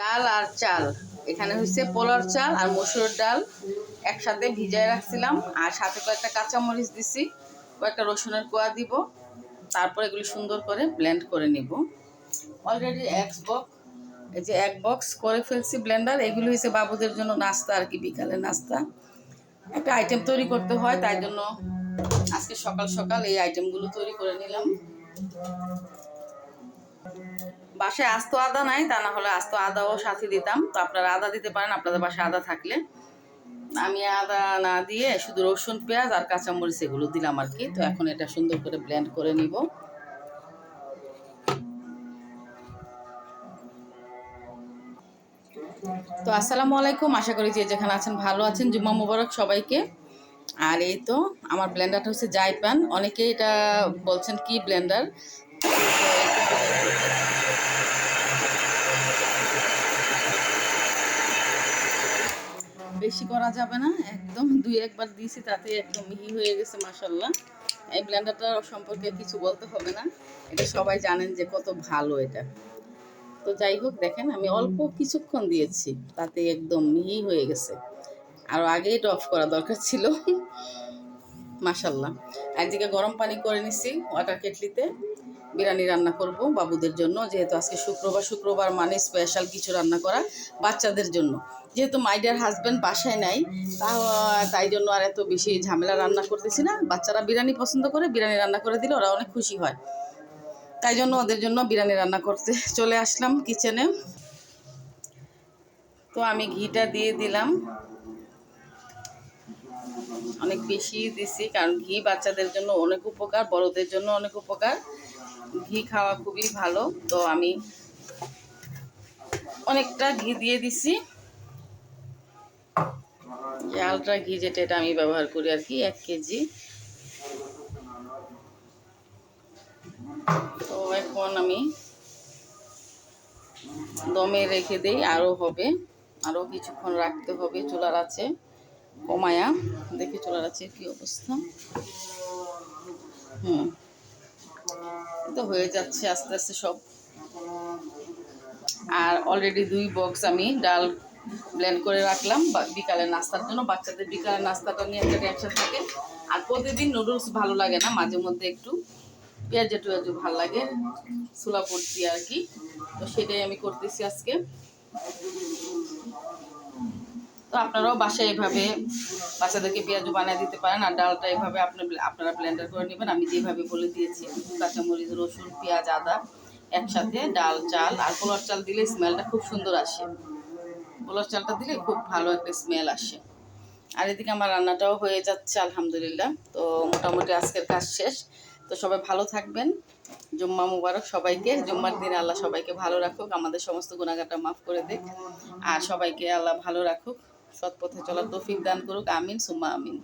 ডাল আর চাল। এখানে হচ্ছে পোলার চাল আর মসুর ডাল। একসাথে ভিজায় রাখছিলাম আর সাথে কয়েকটা কাঁচামরিচ দিছি, কয়েকটা রসুনের কোয়া দিব। তারপর এগুলি সুন্দর করে ব্লেন্ড করে নিব। অলরেডি এক বক্স এই যে এক বক্স করে ফেলছি ব্লেন্ডার এগুলো হচ্ছে বাবুদের জন্য নাস্তা আর কি, বিকালে নাস্তা। একটা আইটেম তৈরি করতে হয়, তাই জন্য আজকে সকাল সকাল এই আইটেমগুলো তৈরি করে নিলাম। বাসায় আস্ত আদা নাই, তা না হলে আস্ত আদাও সাথে দিতাম। তো আপনারা আদা দিতে পারেন, আপনাদের বাসায় আদা থাকলে। আমি আদা না দিয়ে শুধু রসুন, পেঁয়াজ আর কাঁচামরিচ এগুলো দিলাম আর কি। তো এখন এটা সুন্দর করে ব্লেন্ড করে নিব। তো আসসালামু আলাইকুম, আশা করি যে যেখানে আছেন ভালো আছেন। জুম্মা মুবারক সবাইকে। আর এই তো, আমার ব্লেন্ডারটা হচ্ছে জাইপান অনেকে এটা বলছেন কি ব্লেন্ডার বেশি করা যাবে না, একদম দুই একবার দিয়েছি তাতে একদম মিহি হয়ে গেছে মাসাল্লাহ এই ব্লেন্ডারটার সম্পর্কে কিছু বলতে হবে না, এটা সবাই জানেন যে কত ভালো এটা। তো যাই হোক, দেখেন, আমি অল্প কিছুক্ষণ দিয়েছি তাতে একদম মিহি হয়ে গেছে। আরও আগে এটা অফ করা দরকার ছিল মাসাল্লাহ একদিকে গরম পানি করে নিছি ওয়াটার কেটলিতে বিরিয়ানি রান্না করব বাবুদের জন্য, যেহেতু আজকে শুক্রবার শুক্রবার মানে স্পেশাল কিছু রান্না করা বাচ্চাদের জন্য। যেহেতু মাইডার হাজব্যান্ড বাসায় নাই তা তাই জন্য আর এত বেশি ঝামেলা রান্না করতেছি না। বাচ্চারা বিরিয়ানি পছন্দ করে, বিরিয়ানি রান্না করে দিলে ওরা অনেক খুশি হয়। তাই জন্য ওদের জন্য বিরিয়ানি রান্না করতে চলে আসলাম কিচেনে তো আমি ঘিটা দিয়ে দিলাম। অনেক বেশি দিছি, কারণ ঘি বাচ্চাদের জন্য অনেক উপকার, বড়দের জন্য অনেক উপকার। ঘি খাওয়া খুবই ভালো, তো আমি অনেকটা ঘি দিয়ে দিছি। আলট্রা ঘি যেটা, এটা আমি ব্যবহার করি আর কি, এক কেজি। তো এখন আমি দমে রেখে দেই আরও হবে। আরও কিছুক্ষণ রাখতে হবে, চুলার আছে কমায়া। দেখি চুলার আছে কি অবস্থা। হুম। তো হয়ে যাচ্ছে আস্তে আস্তে সব। আর অলরেডি দুই বক্স আমি ডাল ব্লেন্ড করে রাখলাম বিকালের নাস্তার জন্য। বাচ্চাদের বিকালের নাস্তাটা নিয়ে একটা টেনশন থাকে। আর প্রতিদিন নুডলস ভালো লাগে না, মাঝে মধ্যে একটু পেঁয়াজে টুয়াজু ভালো লাগে, ছোলা পড়ছি আর কি। তো সেটাই আমি করতেছি আজকে। তো আপনারাও বাসায় এভাবে বাচ্চাদেরকে পেঁয়াজু বানিয়ে দিতে পারেন আর ডালটা এভাবে আপনি আপনারা ব্লেন্ডার করে নেবেন। আমি যেভাবে বলে দিয়েছি, কাঁচামরিচ, রসুন, পেঁয়াজ, আদা একসাথে, ডাল, চাল আর পোলার চাল দিলে স্মেলটা খুব সুন্দর আসে। পোলার চালটা দিলে খুব ভালো একটা স্মেল আসে। আর এদিকে আমার রান্নাটাও হয়ে যাচ্ছে, আলহামদুলিল্লাহ। তো মোটামুটি আজকের কাজ শেষ। তো সবাই ভালো থাকবেন। জুম্মা মুবারক সবাইকে। জুম্মার দিন আল্লাহ সবাইকে ভালো রাখুক। আমাদের সমস্ত গুণাগাটা মাফ করে দিক। আর সবাইকে আল্লাহ ভালো রাখুক। সৎ পথে চলার তৌফিক দান করুক আমিন সুম্মা আমিন।